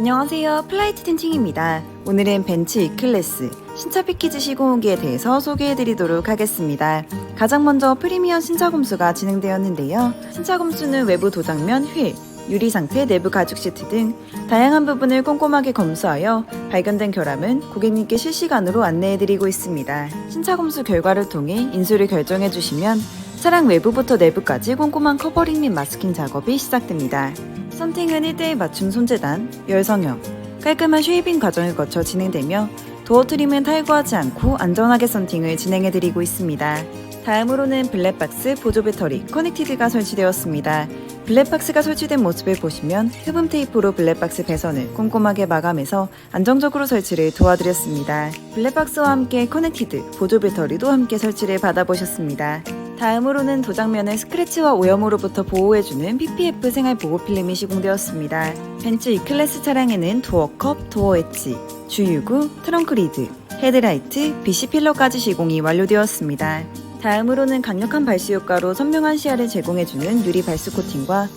안녕하세요. 플라이트 틴팅입니다. 오늘은 벤츠 E클래스 신차 패키지 시공후기에 대해서 소개해드리도록 하겠습니다. 가장 먼저 프리미엄 신차 검수가 진행되었는데요. 신차 검수는 외부 도장면, 휠, 유리 상태, 내부 가죽 시트 등 다양한 부분을 꼼꼼하게 검수하여 발견된 결함은 고객님께 실시간으로 안내해드리고 있습니다. 신차 검수 결과를 통해 인수를 결정해 주시면 차량 외부부터 내부까지 꼼꼼한 커버링 및 마스킹 작업이 시작됩니다. 선팅은 1대1 맞춤 손재단, 열성형, 깔끔한 쉐이빙 과정을 거쳐 진행되며 도어 트림은 탈거하지 않고 안전하게 선팅을 진행해드리고 있습니다. 다음으로는 블랙박스 보조 배터리 커넥티드가 설치되었습니다. 블랙박스가 설치된 모습을 보시면 흡음 테이프로 블랙박스 배선을 꼼꼼하게 마감해서 안정적으로 설치를 도와드렸습니다. 블랙박스와 함께 커넥티드 보조 배터리도 함께 설치를 받아보셨습니다. 다음으로는 도장면을 스크래치와 오염으로부터 보호해주는 PPF 생활 보호 필름이 시공되었습니다. 벤츠 E클래스 차량에는 도어컵, 도어 엣지, 주유구, 트렁크 리드, 헤드라이트, BC 필러까지 시공이 완료되었습니다. 다음으로는 강력한 발수 효과로 선명한 시야를 제공해주는 유리 발수 코팅과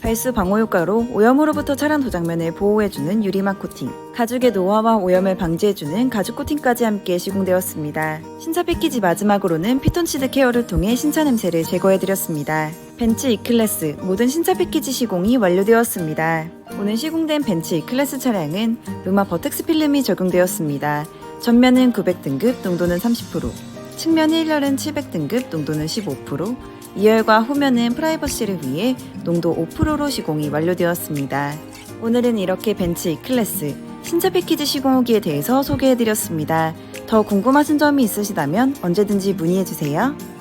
발수 방호 효과로 오염으로부터 차량 도장면을 보호해주는 유리막 코팅, 가죽의 노화와 오염을 방지해주는 가죽 코팅까지 함께 시공되었습니다. 신차 패키지 마지막으로는 피톤치드 케어를 통해 신차 냄새를 제거해드렸습니다. 벤츠 E클래스 모든 신차 패키지 시공이 완료되었습니다. 오늘 시공된 벤츠 E클래스 차량은 루마 버텍스 필름이 적용되었습니다. 전면은 900등급, 농도는 30%, 측면 1열은 700등급, 농도는 15%, 2열과 후면은 프라이버시를 위해 농도 5%로 시공이 완료되었습니다. 오늘은 이렇게 벤츠 E클래스 신차 패키지 시공 후기에 대해서 소개해드렸습니다. 더 궁금하신 점이 있으시다면 언제든지 문의해주세요.